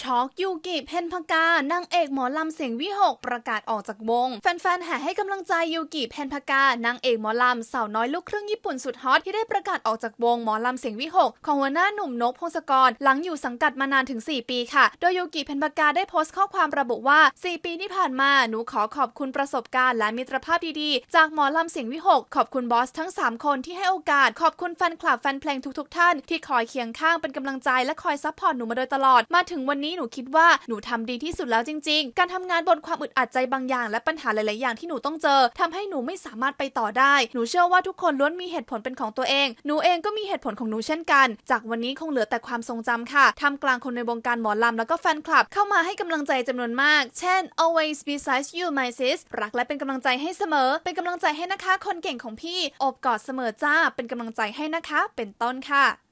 ช็อกยูกิเพนพกานางเอกหมอลำเสียงวิหกประกาศออกจากวง แฟนๆแห่ให้กำลังใจยูกิเพนพกานางเอกหมอลำสาวน้อยลูกครึ่งญี่ปุ่นสุดฮอตที่ได้ประกาศออกจากวงหมอลำเสียงวิหกของหัวหน้าหนุ่มนกพงศกร หลังอยู่สังกัดมานานถึง 4 ปีค่ะ โดยยูกิเพนพกาได้โพสต์ข้อความระบุว่า 4 ปีที่ผ่านมาหนูขอขอบคุณประสบการณ์และมิตรภาพดีๆ จากหมอลำเสียงวิหกขอบคุณบอสทั้ง 3 คนที่ให้โอกาสขอบคุณแฟนคลับแฟนเพลงทุกๆ ท่านที่คอยเคียงข้างเป็นกำลังใจและคอยซัพพอร์ตหนูมาโดยตลอดมาถึงวันนี้หนูคิดว่าหนูทำดีที่สุดแล้วจริง ๆ การทำงานบนความอึดอัดใจบางอย่าง และปัญหาหลาย ๆ อย่างที่หนูต้องเจอทำให้หนูไม่สามารถไปต่อได้ หนูเชื่อว่าทุกคนล้วนมีเหตุผลเป็นของตัวเอง หนูเองก็มีเหตุผลของหนูเช่นกัน จากวันนี้คงเหลือแต่ความทรงจำค่ะทำกลางคนในวงการหมอลำแล้วก็แฟนคลับ เข้ามาให้กำลังใจจำนวนมาก เช่น always beside you my sis รักและเป็นกำลังใจให้เสมอ เป็นกำลังใจให้นะคะ คนเก่งของพี่อบกอดเสมอจ้า เป็นกำลังใจให้นะคะ เป็นต้นค่ะ